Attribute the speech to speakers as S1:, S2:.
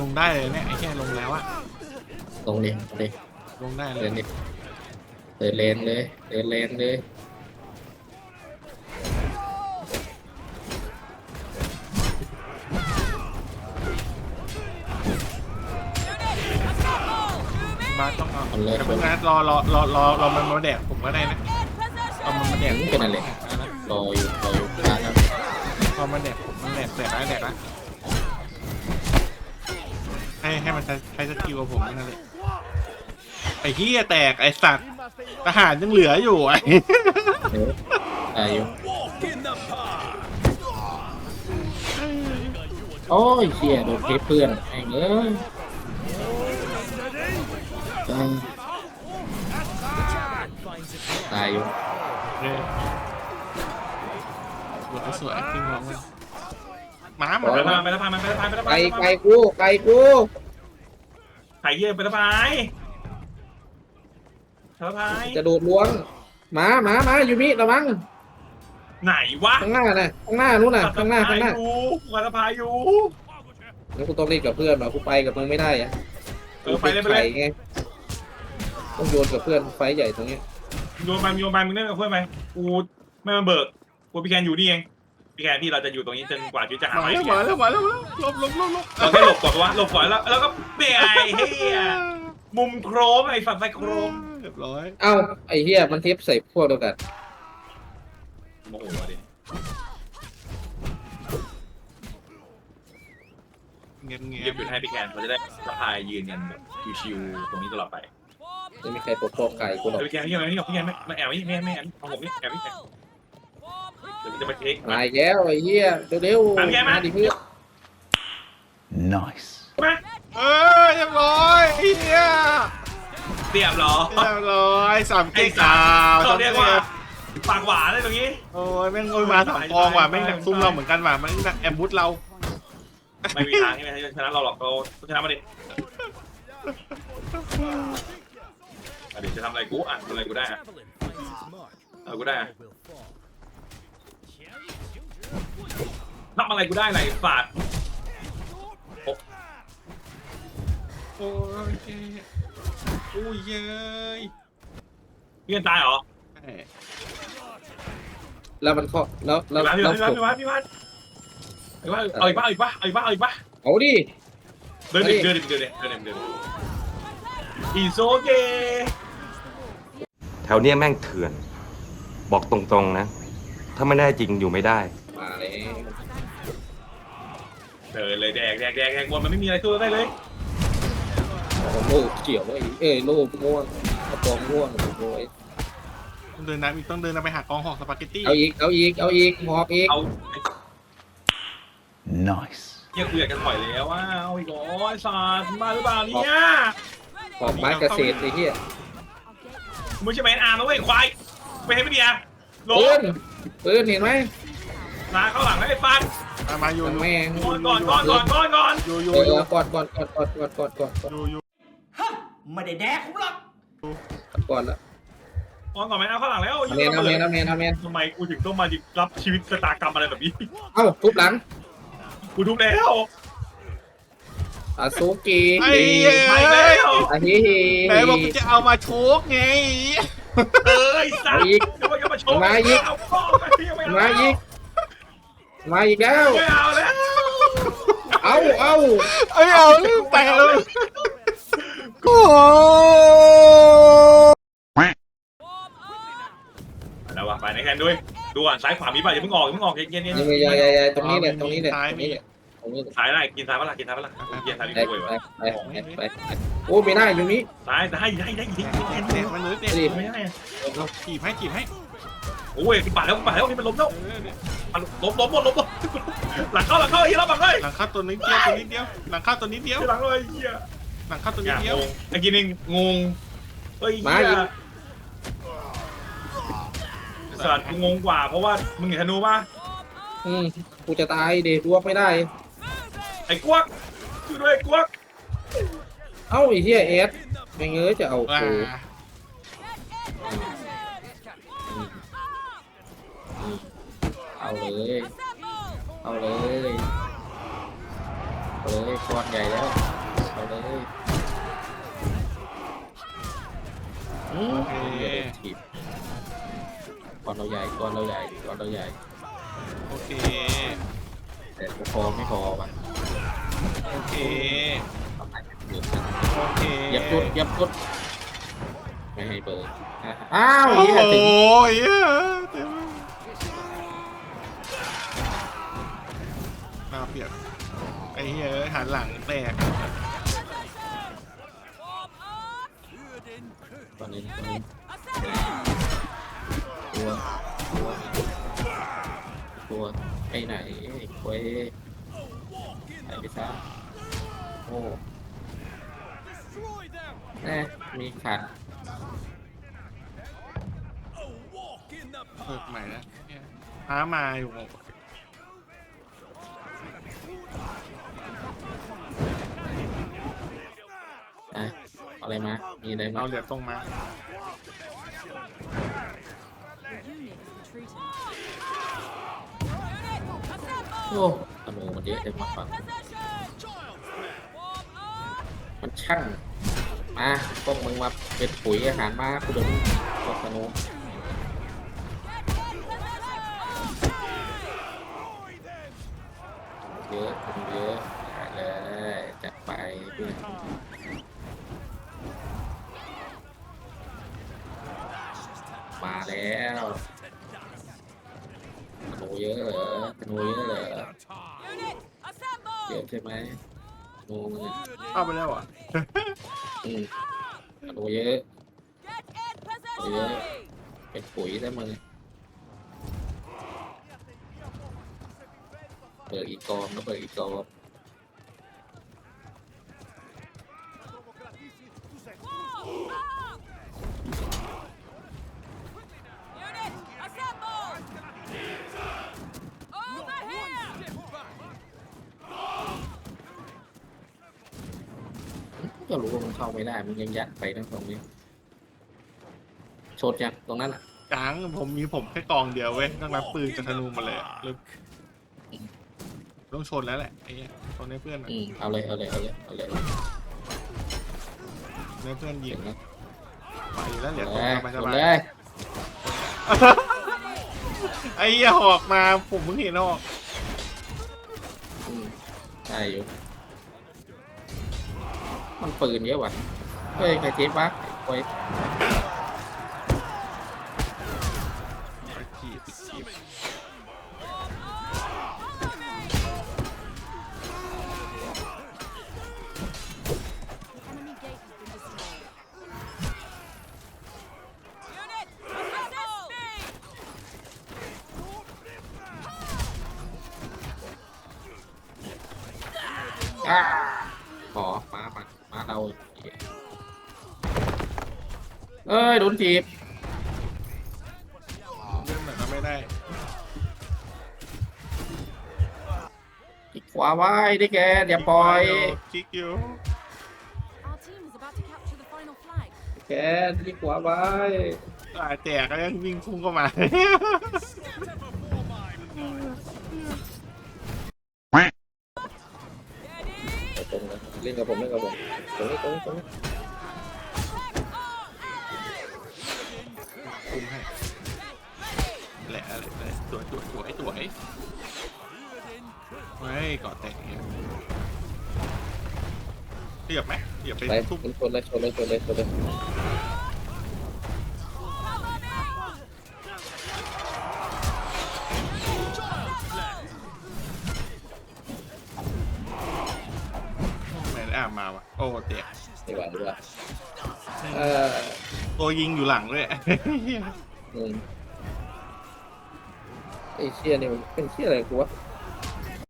S1: ลงได้เลยเนี่ยไอ้แค่ลงแล้วอะ
S2: ลงเลยลงเลย
S1: ลงได้เล
S2: เดิ
S1: ย
S2: นดิเดินเลนเลยเดินเลนเลย
S1: มาต้องเอา
S2: มันเลย
S1: แต่เพิ่งนะรอรอรอรอรอมันมาแดกผมก็ได้นะเอามันมาแดก
S2: เป็นอะไรรออยู่รออยู่ร้านครับ
S1: พอมันแดกผมมันแดกแดกแล้วแดกแล้ว ให้ให้มันใช้ใช้สกิลกับผมนั่นแหละไอ้เหี้ยแตกไอ้สัตว์ทหารยังเหลืออยู่ไอ้
S2: เดี๋ยวตายอยู่โอ้ยเชี่ยโดนเทปเพื่อนไอ้เอ้ยตายตายอยู่
S1: เลยสวยสวยจริงขอ งมันหมาห
S3: ไป
S1: มา
S3: ละพายไปละพายไปละพายไปละ
S2: ไก
S3: พา
S2: ล
S3: ย
S2: ไกลกูไกลกู
S3: ไข่เยี่ยไปละพายไปละพาย
S2: จะโดดล้วงหมาหมาหมาอยู่มิระวัง
S3: ไหนวะ
S2: ข้างหน้าน่ะข้างหน้านู้นน่ะข้างหน้าข้างหน้า
S3: อยู่ไปละพายอยู่
S2: แล้วกูต้องเล่นกับเพื่อนเหรอกูไปกับมึงไม่ได้อะ
S3: เออไปเลยไปเลย
S2: ไงต้องโยนกับเพื่อนไฟใหญ่ตรงเนี้ย
S3: โยนไปโยนไปมึงเล่นกับเพื่อนไหมกูไม่มาเบิกกูพี่แคนอยู่นี่เอง พี่แคนที่เราจะอยู่ตรงนี้จนกว่าชีวิตจะหา
S1: มา
S3: ไม่
S1: แล้ว
S3: เจ
S1: มา
S3: อ
S1: แล้วมาแล้วมาแล้วหลบหลบหลบหลบ
S3: เราแค่หลบก่อนวะหลบก่อนแล้วแล้วก็เปียไอ้เฮียมุมโครมไอ้สัตว์ไซโครม
S1: เรียบร้อย
S2: เอ้าไอ้เหี้ยมันเทปใส่พวกเดียวกัน
S3: โมโหดิ
S1: เงียบเงี
S3: เก็
S1: ย
S3: บบหยุดให้พี่แคนเขาจะได้ละพายยืนกันแบบชิวๆตรงนี้ตลอดไป
S2: ไม่มีใครปกป้องไก่กูหรอก
S3: พี่แคนพี่แคนพี่แคนพี่แคนไม่แอบนี่ไม่ไม่แอบเอาผมนี่แอบพี่แคนเดี๋ยวมันจะมาเทค
S2: มาอีกแล้วไอ้เหี้ยเร็ว
S3: มาแก
S2: ๆ
S3: มา
S2: มา ดิเพื่อน
S4: Nice.
S3: มา
S1: เออเรียบร้อยไอ้เหี้ย
S3: เรียบร้อย
S1: เรียบร้อยสาม
S3: ไอ้
S1: เก้
S3: สา
S1: ขาว
S3: เขาเรียกว่าปากหวานเลยตรงนี้
S1: โอ้ยแม่งโอยมาสองกองว่ะแม่งดักซุ่มเราเหมือนกันว่ะมันดักแอมบูสเรา
S3: ไม่มีทางที่มันจะชนะเราหรอกเราชนะมาดิเดี๋ยวจะทำอะไรกูอะทำอะไรกูได้อะเอากูได้อะ ทำอะไรกูได้ไหนฝาด
S1: โอ้ยเจ๊อุ้ยเย้ย
S3: พี่กันตายเหรอ
S2: แล้วมันข้อแล้วแล้ว
S3: พี่
S2: แล้ว
S3: วัด
S2: ผม
S3: พี่วัดพี่วัดพี่วัดเอาอีกป่ะเอาอีกป่ะเอาอีกป่ะเอาอีกป่ะ
S2: เอาดิ
S3: เดินดิเดินดิเดินดิเดินดิเดินดิอีโซเก
S5: แถวเนี้ยแม่งเถื่อน บอกตรงๆนะ ถ้าไม่ได้จริงอยู่ไม่ได้
S2: มา เลย
S3: เดินเลยแดกแดกแดกแดกบนมันไม่มีอะไรสู้ได้เลย
S2: โลกเขียวไอ้เอ้ยโลกม่วงกระปองม่วงโอ้ย
S1: ต้องเดินนะมีต้องเดินนะไปหากองหอกสปาเกตตี้
S2: เอาอีกเอาอีกเอาอีกหอกอีก
S3: เอา
S4: Nice.
S3: เนี่ยคุยกันถอยแล้วว่าเอาอีกเหรอไอ้สัตว์มาหรือเปล่าเนี่ย
S2: หอกไม้เกษตรไอ้เหี้ย
S3: มึงใช่ไหมอาร์นะเว้ยควายไปให้ไม่ดีอะลง
S2: ปืนปืนเห็นไหม
S3: มาเข้าหลังให้ไอ้ฟัน
S1: มามาอยู่อยู่
S2: แม่ง
S3: ก่อนก่อนก่อนก่อนก่อนก่อน
S1: อยู่อยู่
S2: เอ
S1: อยู่
S2: อก่อนก่อนก่อนก่อนก่อนก่อนก่อนก่อน
S1: อยู่อยู่
S6: ไม่ได้แดกผมหรอก
S2: ก่อนละ
S3: ก่อนก่อนไหมเอาเข้าหลังแล้ว
S2: เอาแมนเอาแมนเอาแมนเอาแมน
S3: ทำไมกูถึงต้องมารับชีวิตชะตากรรมอะไรแบบนี้
S2: เอ้าทุบหลัง
S3: กูทุกแล้ว
S2: อาโซเกะ
S1: ไอ้เย้
S3: ไปแล้ว
S2: อันนี้
S1: ไหนบอกกูจะเอามาโชกไง
S3: เอ้ยสัตว์
S2: อีก
S3: จะมาจะมาโชว์
S2: มาอีก
S3: เอาพ่อมาที่ไม่
S2: มาอีก มาอีกแล้ว
S3: ไม่เอาแล้ว
S2: เอาเอา
S1: เอ้ยเอาลืมไปเลยกู
S3: แล้วว่ะไปในแคนด้วยดูอะซ้ายขวามีป่ะอย่าเพิ่งออกอย่าเพิ่งออกเย็นเย็น
S2: ยังไงยังไงยังไงตรงนี้เนี่ยตรงนี้เนี่ยตรงนี้เนี่ยตรงนี้
S3: ซ้ายได้กินซ้ายปะล่ะกินซ้ายปะล่ะกินซ้ายดี
S2: ไป
S3: กว่า
S2: ไปไปไปไปโอ้ไม่ได้อยู่นี้
S3: ซ้ายได้ได้ได้ได้ได้
S1: เด็กมันเลยเด็ก
S2: ดิ
S3: ไม่ได้
S1: จีบให้จีบให้
S3: โอ้ยกูป่าดแล้วกูป่าดแล้วนี่มันล้มแล้ว
S1: เออเนี่ย
S3: อะล้มล้มหมดล้มหมดหลังเข้าหลังเข้าไอ้เหี้ยเราบังเลย
S1: หลังเข้าตัวนิดเดียวตัวนิดเดียว หลังเข้าตัวนิดเดียว
S3: หลังเลยไอ้เหี้ย
S1: หลังเข้าตัว
S3: อ
S1: นิด
S3: ย่า
S1: เดียว
S3: งงไอ้กินเองงงเฮ้ย
S2: มา
S3: เหี้
S2: อี
S3: ย
S2: ก
S3: สัตว์กูงงกว่าเพราะว่ามึงเห็นธนูป่ะ
S2: อืมกูจะตายเดดวกไม่ได้
S3: ไอ้กวักช่วยด้วยไอ้กวัก
S2: เอ้าไอ้เหี้ยเอสไม่เงยจะเอา
S1: ว้า
S2: กู เอาเลย เอาเลยเอาเลยก้อนใหญ่แล้ว เอาเลยอืมเดี๋ยวโดนถีบก้อนเราใหญ่ก้อนเราใหญ่ก้อนเราใหญ่
S1: โอเค
S2: แต่พอไม่พอว่ะ
S1: โอเค
S2: ทำไมเดือดนะ
S1: โอเค
S2: เหยับจุดเหยับจุดไม่ให้เบอร์อะอ้าว
S1: โอ้
S2: เหี้ย
S1: โห
S2: ถึง
S1: เหี้ยเต็ม มาเปรียบไอ้เหี้ยหันหลังแตก
S2: ตอนนี้ตอนนี้ตัวตัวตัวไปไหนไอ้ควยไหนไปซะโอ้แน่มีขัด
S1: เปิดใหม่แล้วเนี่ยท้ามาอยู่
S2: อะเอาอะไรมา มีอะไรมา
S1: เอาเหลือตรงมา
S2: โอ้ธนูมันเยอะได้มากกว่ามันช่าง มาพวกมึงมาเป็นปุ๋ยอาหารมาคุณดูพวกธนูเยอะธนูเยอะได้เลยจัดไปเพื่อน ยอะเหรอนูเยอะเหรอเยอะใช่ไหมหนูมึงอะ
S1: เข้าไปแล้วอะ
S2: อืมธนูเยอะเยอะ เป็นปุ๋ยได้มึงเปิดอีกกองแล้วเปิดอีกกอง รู้ว่ามันเข้าไม่ได้ มันยังยัดไปทั้งตรงนี้ชดยังตรงนั้นอะ
S1: กลางผมมีผมแค่กองเดียวเว้ยต้องรับปืนกับธนูมาเลยอะเลยต้องชนแล้วแหละไอ้เหี้ยชนให้เพื่อนอะ
S2: อืมเอาเลยเอาเลยเอาเลยเอาเลย
S1: ให้เพื่อนยิ
S2: เห็
S1: ง
S2: นแล้ว
S1: ไปแล้วเหลือ
S2: เอา
S1: ตรง
S2: เลย
S1: สบาย
S2: เอา
S1: สบา
S2: เลยย
S1: ไอ้เหี้ยหอกมาผมเพิ่งเห็นหอก
S2: อืมใช่อยู่ มันปืนเยอะว่ะเฮ้ยใครเจ็บวะไอ้
S1: ขีดขีด
S2: ขอมามามา เราเอ้ยโดนจีบ
S1: เล่นเหมือนก็ไม่ได้
S2: อีกขวาไว้ได้แกอย่าปล่อย
S1: คิกอยู่
S4: Our team is about to capture the final flag.
S2: แกที่ขวาไว้
S1: ตายแตกก็ยังวิ่งพุ่งเข้ามา
S2: ตรงนะเล่นกับผมเล่นกับผม ตรงนี้ตรงนี้ตรงนี้
S1: คุมให้แหละอะไรเลยสวยสวยสวยสวยเฮ้ยเกาะแตกอย่างเงี้ยเรียบไหมเรียบไป
S2: ไป
S1: ทุบ
S2: ชนเลยชนเลยชนเลยชนเลย
S1: ไหนอ่ามา วะโอ้แตก
S2: ดีกว่าดีกว่าเออ
S1: ตัวยิงอยู่หลังด้วย
S2: อืมไอ้เชี่ยนี่มันเป็นเชี่ยอะไรกูวะ
S4: The